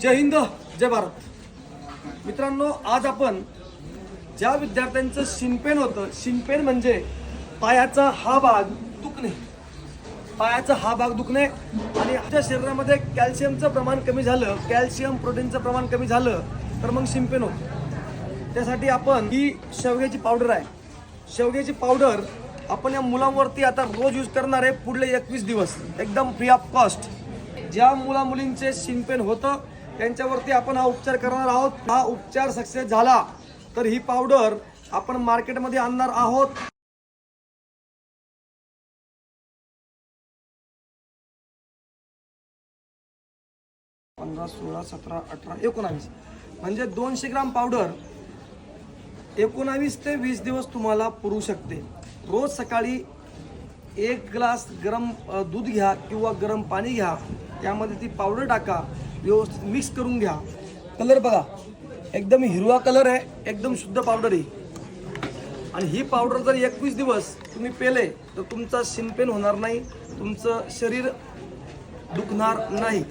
जय हिंद जय भारत. मित्रांनो आज आपण ज्या विद्यार्थ्यांचं शिनपेन होतं शिनपेन म्हणजे पायाचा हा भाग दुखणे. पायाचा हा भाग दुखणे आणि आपल्या शरीरामध्ये कॅल्शियमचं प्रमाण कमी झालं कॅल्शियम प्रोटीनचं प्रमाण कमी झालं तर मग शिंपेन होतं. त्यासाठी आपण ही शेवग्याची पावडर आहे. शेवग्याची पावडर आपण या मुलांवरती आता रोज यूज करणार आहे पुढले एकवीस दिवस. एकदम फ्री ऑफ कॉस्ट ज्या मुला मुलींचे शिनपेन होतं त्यांच्यावरती आपण हा उपचार करणार आहोत. हा उपचार सक्सेस झाला तर ही पावडर आपण मार्केटमध्ये आणणार आहोत. पंधरा सोळा सतरा अठरा एकोणावीस. म्हणजे दोनशे ग्राम पावडर एकोणावीस ते वीस दिवस तुम्हाला पुरू शकते. रोज सकाळी एक ग्लास गरम दूध घ्या किंवा गरम पाणी घ्या. त्यामध्ये ती पावडर टाका. व्यवस्थित मिक्स करून घ्या. कलर बघा. एकदम हिरवा कलर आहे एकदम शुद्ध पावडर आहे. आणि ही पावडर जर एकवीस दिवस तुम्ही पेले तर तुमचा शिंपेन होणार नाही तुमचं शरीर दुखणार नाही.